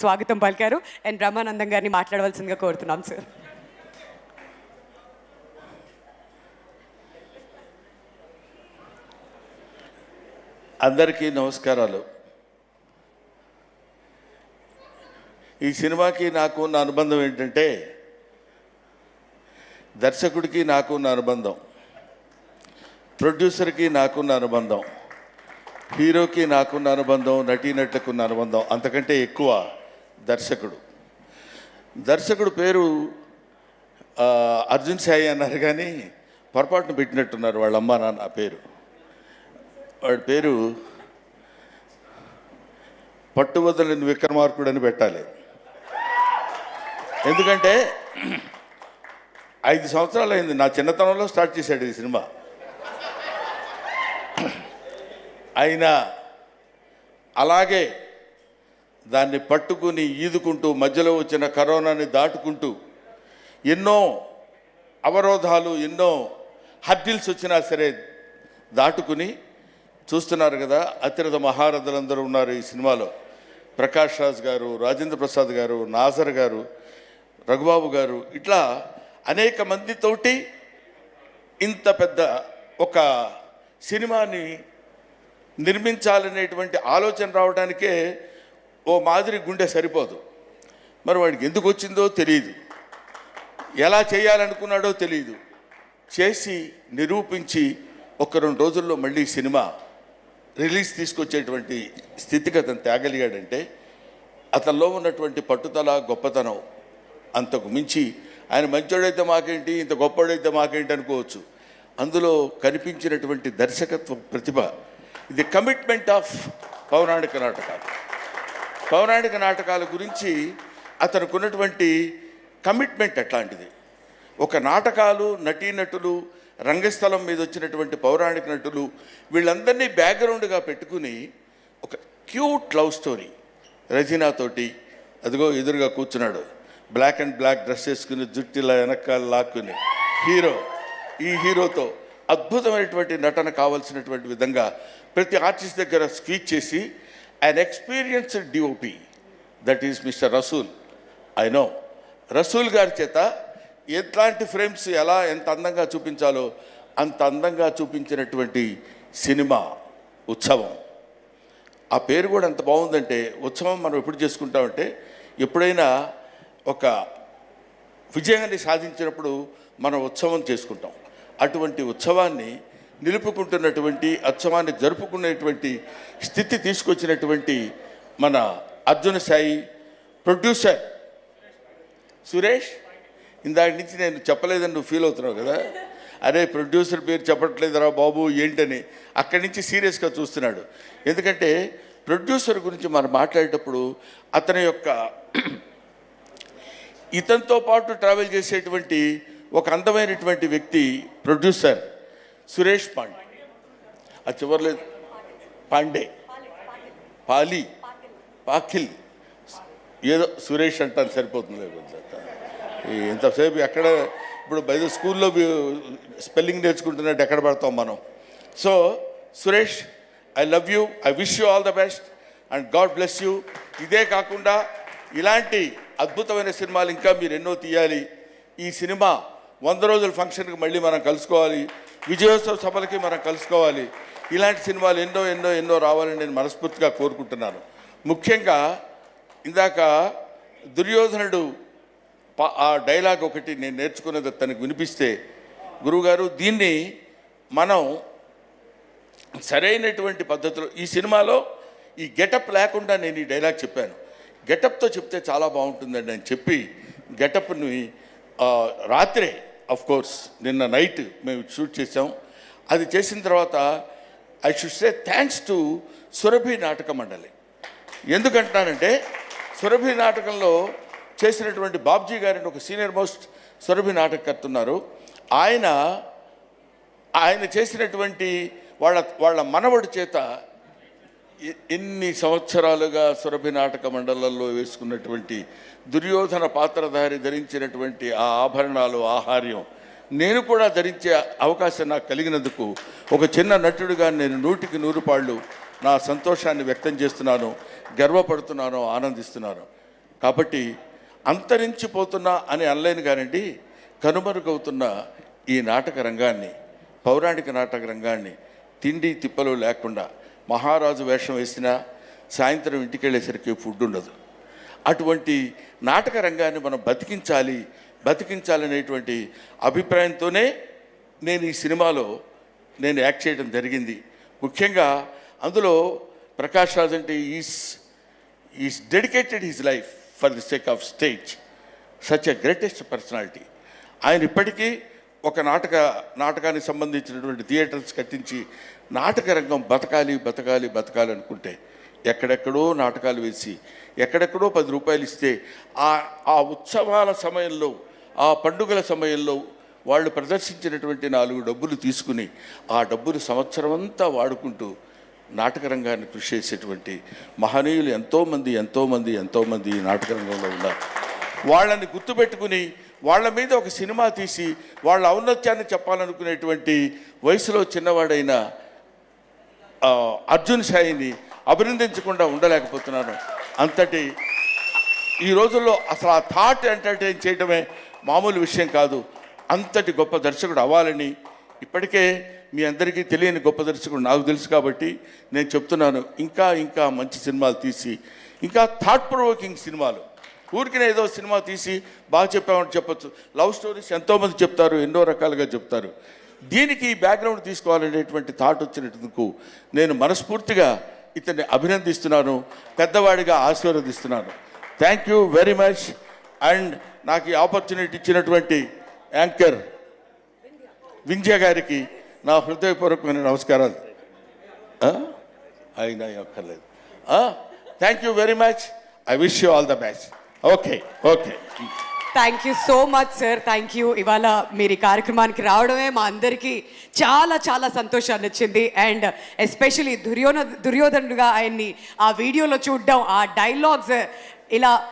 స్వాగతం పలికారు. అండ్ బ్రహ్మానందం గారిని మాట్లాడవలసిందిగా కోరుతున్నాం సార్ అందరికీ నమస్కారాలు. ఈ సినిమాకి నాకు ఉన్న అనుబంధం ఏంటంటే దర్శకుడికి నాకు ఉన్న అనుబంధం ప్రొడ్యూసర్కి నాకున్న అనుబంధం హీరోకి నాకున్న అనుబంధం నటీనటులకు ఉన్న అనుబంధం అంతకంటే ఎక్కువ దర్శకుడు. దర్శకుడు పేరు అర్జున్ సాయి అన్నారు కానీ పొరపాటున పెట్టినట్టున్నారు వాళ్ళ అమ్మ నాన్న పేరు. వాడి పేరు పట్టువదలని విక్రమార్కుడు అని పెట్టాలి. ఎందుకంటే ఐదు సంవత్సరాలు అయింది నా చిన్నతనంలో స్టార్ట్ చేశాడు ఈ సినిమా. అయినా అలాగే దాన్ని పట్టుకుని ఈదుకుంటూ మధ్యలో వచ్చిన కరోనాని దాటుకుంటూ ఎన్నో అవరోధాలు ఎన్నో హర్డిల్స్ వచ్చినా సరే దాటుకుని చూస్తున్నారు కదా అతిరథ మహారథులందరూ ఉన్నారు ఈ సినిమాలో. ప్రకాష్ రాజ్ గారు రాజేంద్ర ప్రసాద్ గారు నాజర్ గారు రఘుబాబు గారు ఇట్లా అనేక మందితోటి ఇంత పెద్ద ఒక సినిమాని నిర్మించాలనేటువంటి ఆలోచన రావడానికే ఓ మాదిరి గుండె సరిపోదు. మరి వాడికి ఎందుకు వచ్చిందో తెలియదు ఎలా చేయాలనుకున్నాడో తెలియదు చేసి నిరూపించి ఒక రెండు రోజుల్లో మళ్ళీ సినిమా రిలీజ్ తీసుకొచ్చేటువంటి స్థితిగతను తేగలిగాడంటే అతనిలో ఉన్నటువంటి పట్టుదల గొప్పతనం అంతకు మించి ఆయన మంచోడైతే మాకేంటి ఇంత గొప్పవాడైతే మాకేంటి అనుకోవచ్చు. అందులో కనిపించినటువంటి దర్శకత్వ ప్రతిభ ఇది కమిట్మెంట్ ఆఫ్ పౌరాణిక నాటకాలు. పౌరాణిక నాటకాల గురించి అతనుకున్నటువంటి కమిట్మెంట్ అట్లాంటిది. ఒక నాటకాలు నటీనటులు రంగస్థలం మీద వచ్చినటువంటి పౌరాణిక నటులు వీళ్ళందరినీ బ్యాక్గ్రౌండ్గా పెట్టుకుని ఒక క్యూట్ లవ్ స్టోరీ రజీనాతోటి అదిగో ఎదురుగా కూర్చున్నాడు. బ్లాక్ అండ్ బ్లాక్ డ్రెస్ వేసుకుని జుట్టిలా వెనకాల లాక్కుని హీరో. ఈ హీరోతో అద్భుతమైనటువంటి నటన కావాల్సినటువంటి విధంగా ప్రతి ఆర్టిస్ట్ దగ్గర స్పీచ్ చేసి an experienced DOP, that is mister Rasool I know Rasool గారి చేత ఎట్లాంటి ఫ్రేమ్స్ ఎలా ఎంత అందంగా చూపించాలో అంత అందంగా చూపించినటువంటి సినిమా ఉత్సవం. ఆ పేరు కూడా ఎంత బాగుందంటే ఉత్సవం మనం ఎప్పుడు చేసుకుంటామంటే ఎప్పుడైనా ఒక విజయాన్ని సాధించినప్పుడు మనం ఉత్సవం చేసుకుంటాం. అటువంటి ఉత్సవాన్ని నిలుపుకుంటున్నటువంటి ఉత్సవాన్ని జరుపుకునేటువంటి స్థితి తీసుకొచ్చినటువంటి మన అర్జున సాయి ప్రొడ్యూసర్. సురేష్ ఇందాక నుంచి నేను చెప్పలేదని నువ్వు ఫీల్ అవుతున్నావు కదా? అరే ప్రొడ్యూసర్ పేరు చెప్పట్లేదురా బాబు ఏంటని అక్కడి నుంచి సీరియస్గా చూస్తున్నాడు. ఎందుకంటే ప్రొడ్యూసర్ గురించి మనం మాట్లాడేటప్పుడు అతని యొక్క ఇతనితో పాటు ట్రావెల్ చేసేటువంటి ఒక అందమైనటువంటి వ్యక్తి ప్రొడ్యూసర్. సురేష్ పాండే. ఆ చివర్లేదు పాండే. పాలి. పాకిల్. ఏదో సురేష్ అంటాను సరిపోతుంది ఎంతసేపు ఇంతసేపు ఎక్కడ ఇప్పుడు బయట స్కూల్లో స్పెల్లింగ్ నేర్చుకుంటున్నట్టు ఎక్కడ పడతాం మనం? So Suresh I love you I wish you all the best and God bless you. ఇదే కాకుండా ఇలాంటి అద్భుతమైన సినిమాలు ఇంకా మీరు ఎన్నో తీయాలి. ఈ సినిమా వంద రోజుల ఫంక్షన్కి మళ్ళీ మనం కలుసుకోవాలి. విజయోత్సవ సభలకి మనం కలుసుకోవాలి. ఇలాంటి సినిమాలు ఎన్నో ఎన్నో ఎన్నో రావాలని నేను మనస్ఫూర్తిగా కోరుకుంటున్నాను. ముఖ్యంగా ఇందాక దుర్యోధనుడు ఆ డైలాగ్ ఒకటి నేను నేర్చుకున్నది తనకు వినిపిస్తే గురువుగారు దీన్ని మనం సరైనటువంటి పద్ధతిలో ఈ సినిమాలో ఈ గెటప్ లేకుండా నేను ఈ డైలాగ్ చెప్పాను. గెటప్తో చెప్తే చాలా బాగుంటుందండి అని చెప్పి గెటప్ని రాత్రే అఫ్ కోర్స్ నిన్న నైట్ మేము షూట్ చేసాం అది చేసిన తర్వాత I should say thanks to Surabhi Nataka Mandali ఎందుకంటున్నానంటే సురభి నాటకంలో చేసినటువంటి బాబ్జీ గారిని ఒక సీనియర్ మోస్ట్ సురభి నాటకకర్త ఉన్నారు ఆయన ఆయన చేసినటువంటి వాళ్ళ వాళ్ళ మనవడి చేత ఎన్ని సంవత్సరాలుగా సురభి నాటక మండలంలో వేసుకున్నటువంటి దుర్యోధన పాత్రధారి ధరించినటువంటి ఆ ఆభరణాలు ఆహార్యం నేను కూడా ధరించే అవకాశం నాకు కలిగినందుకు ఒక చిన్న నటుడిగా నేను నూటికి నూరు పాళ్ళు నా సంతోషాన్ని వ్యక్తం చేస్తున్నాను గర్వపడుతున్నాను ఆనందిస్తున్నాను. కాబట్టి అంతరించిపోతున్నా అని అనలేను కానండి కనుమరుగవుతున్న ఈ నాటక రంగాన్ని పౌరాణిక నాటక రంగాన్ని తిండి తిప్పలు లేకుండా మహారాజు వేషం వేసినా సాయంత్రం ఇంటికి వెళ్ళేసరికి ఫుడ్ ఉండదు. అటువంటి నాటక రంగాన్ని మనం బతికించాలి బతికించాలనేటువంటి అభిప్రాయంతోనే నేను ఈ సినిమాలో నేను యాక్ట్ చేయడం జరిగింది. ముఖ్యంగా అందులో ప్రకాష్ రాజ్ అంటే is is dedicated his life for the sake of stage. Such a greatest personality. ఆయన ఇప్పటికీ ఒక నాటక నాటకానికి సంబంధించినటువంటి థియేటర్స్ కట్టించి నాటక రంగం బతకాలి బతకాలి బతకాలి అనుకుంటే ఎక్కడెక్కడో నాటకాలు వేసి ఎక్కడెక్కడో పది రూపాయలు ఇస్తే ఆ ఆ ఉత్సవాల సమయంలో ఆ పండుగల సమయంలో వాళ్ళు ప్రదర్శించినటువంటి నాలుగు డబ్బులు తీసుకుని ఆ డబ్బులు సంవత్సరం అంతా వాడుకుంటూ నాటక రంగాన్ని కృషి చేసేటువంటి మహనీయులు ఎంతోమంది ఎంతోమంది ఎంతోమంది నాటక రంగంలో ఉన్నారు. వాళ్ళని గుర్తుపెట్టుకుని వాళ్ళ మీద ఒక సినిమా తీసి వాళ్ళ ఔన్నత్యాన్ని చెప్పాలనుకునేటువంటి వయసులో చిన్నవాడైన అర్జున్ సాయిని అభినందించకుండా ఉండలేకపోతున్నాను. అంతటి ఈ రోజుల్లో అసలు ఆ థాట్ ఎంటర్టైన్ చేయడమే మామూలు విషయం కాదు. అంతటి గొప్ప దర్శకుడు అవ్వాలని ఇప్పటికే మీ అందరికీ తెలియని గొప్ప దర్శకుడు నాకు తెలుసు కాబట్టి నేను చెప్తున్నాను. ఇంకా ఇంకా మంచి సినిమాలు తీసి ఇంకా థాట్ ప్రొవోకింగ్ సినిమాలు. ఊరికినే ఏదో సినిమా తీసి బాగా చెప్పామని చెప్పొచ్చు. లవ్ స్టోరీస్ ఎంతోమంది చెప్తారు ఎన్నో రకాలుగా చెప్తారు. దీనికి ఈ బ్యాక్గ్రౌండ్ తీసుకోవాలనేటువంటి థాట్ వచ్చినందుకు నేను మనస్ఫూర్తిగా ఇతన్ని అభినందిస్తున్నాను పెద్దవాడిగా ఆశీర్వదిస్తున్నాను. Thank you very much and నాకు ఈ ఆపర్చునిటీ ఇచ్చినటువంటి యాంకర్ వింధ్య గారికి నా హృదయపూర్వకమైన నమస్కారాలు. అయినా అక్కర్లేదు. Thank you very much I wish you all the best okay okay thank you so much sir thank you ఇవాళ మీరు ఈ కార్యక్రమానికి రావడమే మా అందరికీ చాలా చాలా సంతోషాన్ని ఇచ్చింది. అండ్ ఎస్పెషలీ దుర్యోధ దుర్యోధనుడుగా ఆయన్ని ఆ వీడియోలో చూడడం ఆ డైలాగ్స్ ఇలా